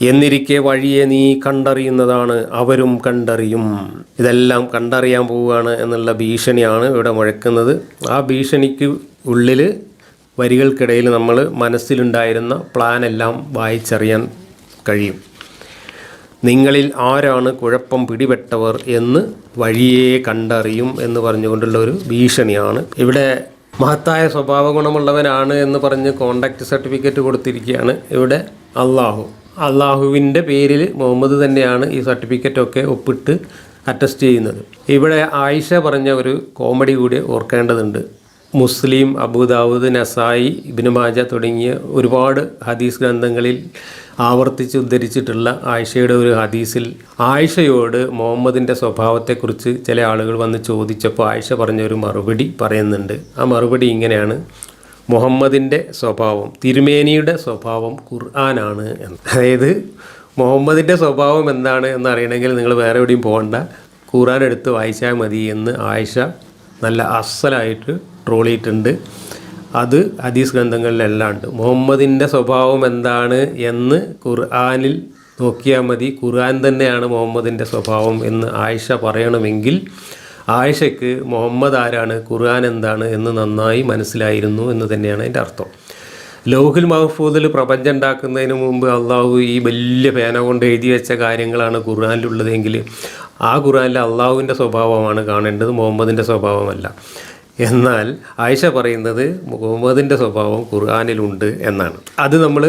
എന്നിരിക്കെ വഴിയെ നീ കണ്ടറിയുന്നതാണ് അവരും കണ്ടറിയും. ഇതെല്ലാം കണ്ടറിയാൻ പോവുകയാണ് എന്നുള്ള ഭീഷണിയാണ് ഇവിടെ മുഴക്കുന്നത്. ആ ഭീഷണിക്ക് ഉള്ളിൽ വരികൾക്കിടയിൽ നമ്മൾ മനസ്സിലുണ്ടായിരുന്ന പ്ലാനെല്ലാം വായിച്ചറിയാൻ കഴിയും. നിങ്ങളിൽ ആരാണ് കുഴപ്പം പിടിപെട്ടവർ എന്ന് വഴിയെ കണ്ടറിയും എന്ന് പറഞ്ഞുകൊണ്ടുള്ള ഒരു ഭീഷണിയാണ്. ഇവിടെ മഹത്തായ സ്വഭാവ ഗുണമുള്ളവനാണ് എന്ന് പറഞ്ഞ് കോണ്ടാക്ട് സർട്ടിഫിക്കറ്റ് കൊടുത്തിരിക്കുകയാണ് ഇവിടെ അള്ളാഹു അള്ളാഹുവിന്റെ പേരിൽ മുഹമ്മദ് തന്നെയാണ് ഈ സർട്ടിഫിക്കറ്റൊക്കെ ഒപ്പിട്ട് അറ്റസ്റ്റ് ചെയ്യുന്നത്. ഇവിടെ ആയിഷ പറഞ്ഞ ഒരു കോമഡി കൂടി ഓർക്കേണ്ടതുണ്ട്. മുസ്ലിം അബുദാവൂദ് നസായി ഇബ്നു മാജ തുടങ്ങിയ ഒരുപാട് ഹദീസ് ഗ്രന്ഥങ്ങളിൽ ആവർത്തിച്ച് ഉദ്ധരിച്ചിട്ടുള്ള ആയിഷയുടെ ഒരു ഹദീസിൽ ആയിഷയോട് മുഹമ്മദിന്റെ സ്വഭാവത്തെക്കുറിച്ച് ചില ആളുകൾ വന്ന് ചോദിച്ചപ്പോൾ ആയിഷ പറഞ്ഞ ഒരു മറുപടി പറയുന്നുണ്ട്. ആ മറുപടി ഇങ്ങനെയാണ്. മുഹമ്മദിന്റെ സ്വഭാവം തിരുമേനിയുടെ സ്വഭാവം ഖുർആനാണ് എന്ന്. അതായത് മുഹമ്മദിന്റെ സ്വഭാവം എന്താണ് എന്നറിയണമെങ്കിൽ നിങ്ങൾ വേറെ എവിടെയും പോകണ്ട. ഖുർആൻ എടുത്ത് വായിച്ചാൽ മതി എന്ന് ആയിഷ നല്ല അസലായിട്ട് ട്രോളിയിട്ടുണ്ട്. അത് ഹദീസ് ഗ്രന്ഥങ്ങളിലെല്ലാം ഉണ്ട്. മുഹമ്മദിന്റെ സ്വഭാവം എന്താണ് എന്ന് ഖുർആാനിൽ നോക്കിയാൽ മതി. ഖുർആൻ തന്നെയാണ് മുഹമ്മദിന്റെ സ്വഭാവം എന്ന് ആയിഷ പറയണമെങ്കിൽ ആയിഷയ്ക്ക് മുഹമ്മദ് ആരാണ് ഖുർആൻ എന്താണ് എന്ന് നന്നായി മനസ്സിലായിരുന്നു എന്ന് തന്നെയാണ് അതിന്റെ അർത്ഥം. ലൗഹുൽ മഹഫൂദിൽ പ്രപഞ്ചം ഉണ്ടാക്കുന്നതിന് മുമ്പ് അള്ളാഹു ഈ വലിയ പേന കൊണ്ട് എഴുതി വെച്ച കാര്യങ്ങളാണ് ഖുർആാനിലുള്ളതെങ്കിൽ ആ ഖുർആാനിൽ അള്ളാഹുവിന്റെ സ്വഭാവമാണ് കാണേണ്ടത് മുഹമ്മദിന്റെ സ്വഭാവമല്ല. എന്നാൽ ആയിഷ പറയുന്നത് മുഹമ്മദിന്റെ സ്വഭാവം ഖുർആാനിലുണ്ട് എന്നാണ്. അത് നമ്മൾ